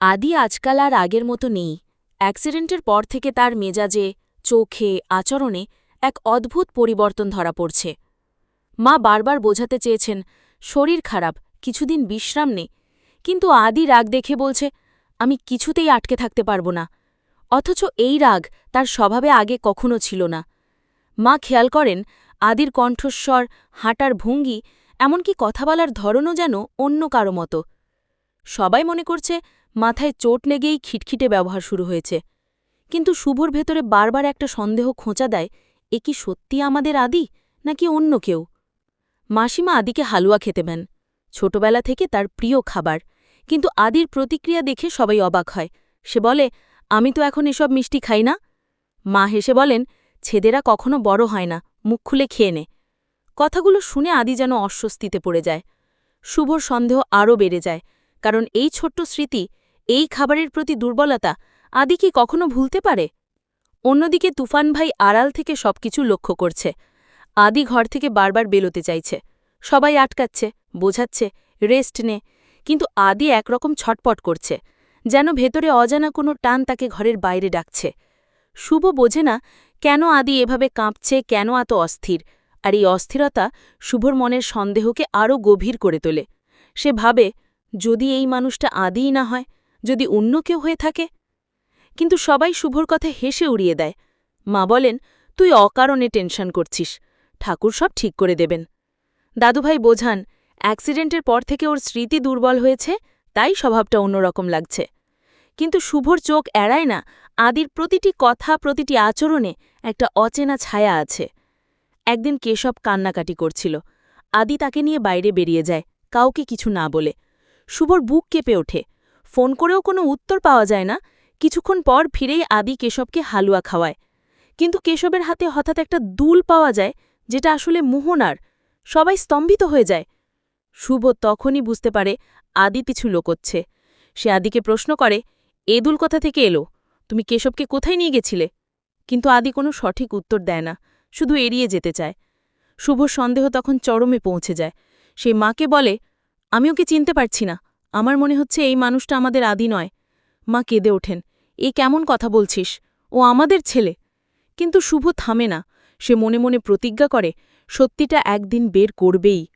আদি আজকাল আর আগের মতো নেই। অ্যাক্সিডেন্টের পর থেকে তার মেজাজে, চোখে, আচরণে এক অদ্ভুত পরিবর্তন ধরা পড়ছে। মা বারবার বোঝাতে চেয়েছেন, শরীর খারাপ, কিছুদিন বিশ্রাম নে। কিন্তু আদি রাগ দেখে বলছে, আমি কিছুতেই আটকে থাকতে পারব না। অথচ এই রাগ তার স্বভাবে আগে কখনো ছিল না। মা খেয়াল করেন, আদির কণ্ঠস্বর, হাঁটার ভঙ্গি, এমনকি কথা বলার ধরনও যেন অন্য কারও মতো। সবাই মনে করছে মাথায় চোট লেগেই খিটখিটে ব্যবহার শুরু হয়েছে। কিন্তু শুভর ভেতরে বারবার একটা সন্দেহ খোঁচা দেয়, এ কি সত্যি আমাদের আদি, নাকি অন্য কেউ? মাসিমা আদিকে হালুয়া খেতে দেন। ছোটবেলা থেকে তার প্রিয় খাবার, কিন্তু আদির প্রতিক্রিয়া দেখে সবাই অবাক হয়। সে বলে, আমি তো এখন এসব মিষ্টি খাই না? মা হেসে বলেন, ছেদেরা কখনো বড় হয় না, মুখ খুলে খেয়ে নে। কথাগুলো শুনে আদি যেন অস্বস্তিতে পড়ে যায়। শুভর সন্দেহ আরও বেড়ে যায়, কারণ এই ছোট্ট স্মৃতি এই খাবারের প্রতি দুর্বলতা আদি কি কখনো ভুলতে পারে? অন্যদিকে তুফান ভাই আড়াল থেকে সবকিছু লক্ষ্য করছে। আদি ঘর থেকে বারবার বেরোতে চাইছে। সবাই আটকাচ্ছে, বোঝাচ্ছে, রেস্ট নে। কিন্তু আদি একরকম ছটপট করছে, যেন ভেতরে অজানা কোনো টান তাকে ঘরের বাইরে ডাকছে। শুভ বোঝে না কেন আদি এভাবে কাঁপছে, কেন এত অস্থির। আর এই অস্থিরতা শুভর মনের সন্দেহকে আরও গভীর করে তোলে। সে ভাবে, যদি এই মানুষটা আদিই না হয় যদি অন্য কেউ হয়ে থাকে। কিন্তু সবাই শুভর কথা হেসে উড়িয়ে দেয়। মা বলেন, তুই অকারণে টেনশন করছিস। ঠাকুর সব ঠিক করে দেবেন। দাদুভাই বোঝান, অ্যাক্সিডেন্টের পর থেকে ওর স্মৃতি দুর্বল হয়েছে, তাই স্বভাবটা অন্যরকম লাগছে। কিন্তু শুভর চোখ এড়ায় না, আদির প্রতিটি কথা, প্রতিটি আচরণে একটা অচেনা ছায়া আছে। একদিন কেশব কান্নাকাটি করছিল। আদি তাকে নিয়ে বাইরে বেরিয়ে যায়, কাউকে কিছু না বলে। শুভর বুক কেঁপে ওঠে। ফোন করেও কোনো উত্তর পাওয়া যায় না। কিছুক্ষণ পর ফিরেই আদি কেশবকে হালুয়া খাওয়ায়। কিন্তু কেশবের হাতে হঠাৎ একটা দুল পাওয়া যায়, যেটা আসলে মোহনার। সবাই স্তম্ভিত হয়ে যায়। শুভ তখনই বুঝতে পারে আদি পিছু লোকচ্ছে। সে আদিকে প্রশ্ন করে, এ দুল কোথা থেকে এলো? তুমি কেশবকে কোথায় নিয়ে গেছিলে? কিন্তু আদি কোনো সঠিক উত্তর দেয় না, শুধু এড়িয়ে যেতে চায়। শুভ সন্দেহ তখন চরমে পৌঁছে যায়। সে মাকে বলে, আমি ওকে চিনতে পারছি না। আমার মনে হচ্ছে এই মানুষটা আমাদের আদি নয়। মা কেঁদে ওঠেন। এ কেমন কথা বলছিস? ও আমাদের ছেলে। কিন্তু শুভ থামে না। সে মনে মনে প্রতিজ্ঞা করে, সত্যিটা একদিন বের করবেই।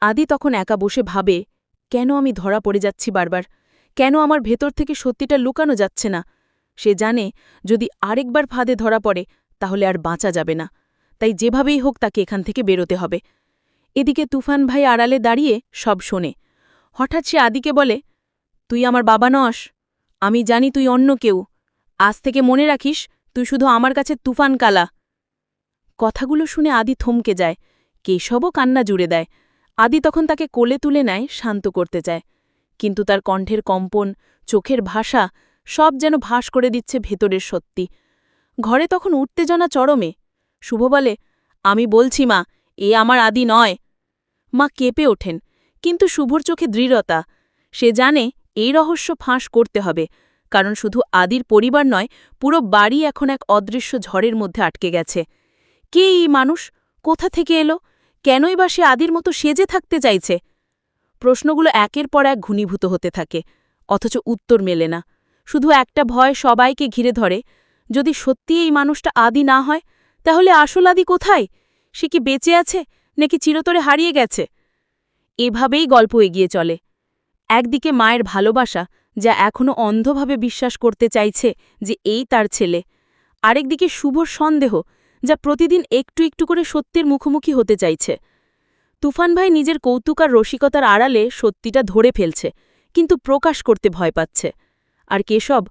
আদি তখন একা বসে ভাবে, কেন আমি ধরা পড়ে যাচ্ছি বারবার? কেন আমার ভেতর থেকে সত্যিটা লুকানো যাচ্ছে না? সে জানে, যদি আরেকবার ফাঁদে ধরা পড়ে, তাহলে আর বাঁচা যাবে না। তাই যেভাবেই হোক তাকে এখান থেকে বেরোতে হবে। এদিকে তুফান ভাই আড়ালে দাঁড়িয়ে সব শোনে। হঠাৎ সে আদিকে বলে, তুই আমার বাবা নস, আমি জানি তুই অন্য কেউ। আজ থেকে মনে রাখিস, তুই শুধু আমার কাছে তুফান কালা কথাগুলো শুনে আদি থমকে যায়, কেশবও কান্না জুড়ে দেয়। আদি তখন তাকে কোলে তুলে নেয়, শান্ত করতে চায়। কিন্তু তার কণ্ঠের কম্পন, চোখের ভাষা, সব যেন ভাস করে দিচ্ছে ভেতরের সত্যি। ঘরে তখন উত্তেজনা চরমে। শুভ বলে, আমি বলছি মা, এ আমার আদি নয়। মা কেঁপে ওঠেন। কিন্তু শুভর চোখে দৃঢ়তা। সে জানে এই রহস্য ফাঁস করতে হবে, কারণ শুধু আদির পরিবার নয়, পুরো বাড়ি এখন এক অদৃশ্য ঝড়ের মধ্যে আটকে গেছে। কে এই মানুষ? কোথা থেকে এলো? কেনই বা সে আদির মতো সেজে থাকতে চাইছে? প্রশ্নগুলো একের পর এক ঘনীভূত হতে থাকে, অথচ উত্তর মেলে না। শুধু একটা ভয় সবাইকে ঘিরে ধরে, যদি সত্যি এই মানুষটা আদি না হয়, তাহলে আসল আদি কোথায়? সে কি বেঁচে আছে, নাকি চিরতরে হারিয়ে গেছে? এভাবেই গল্প এগিয়ে চলে। একদিকে মায়ের ভালোবাসা, যা এখনও অন্ধভাবে বিশ্বাস করতে চাইছে যে এই তার ছেলে। আরেকদিকে শুভর সন্দেহ, যা প্রতিদিন একটু একটু করে সত্যের মুখোমুখি হতে চাইছে। তুফান ভাই নিজের কৌতুক আর রসিকতার আড়ালে সত্যিটা ধরে ফেলছে, কিন্তু প্রকাশ করতে ভয় পাচ্ছে। আর কেশব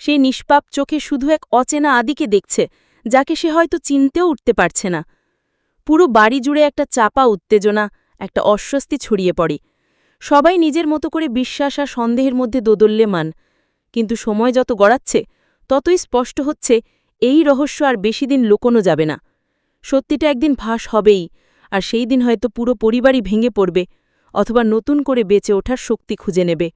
সেই নিষ্পাপ চোখে শুধু এক অচেনা আদিকে দেখছে, যাকে সে হয়তো চিনতেও উঠতে পারছে না। পুরো বাড়ি জুড়ে একটা চাপা উত্তেজনা একটা অস্বস্তি ছড়িয়ে পড়ে। সবাই নিজের মতো করে বিশ্বাস আর সন্দেহের মধ্যে দোদল্যমান। কিন্তু সময় যত গড়াচ্ছে, ততই স্পষ্ট হচ্ছে এই রহস্য আর বেশি দিন লুকোনো যাবে না। সত্যিটা একদিন ভাস হবেই, আর সেই দিন হয়তো পুরো পরিবারই ভেঙে পড়বে, অথবা নতুন করে বেঁচে ওঠার শক্তি খুঁজে নেবে।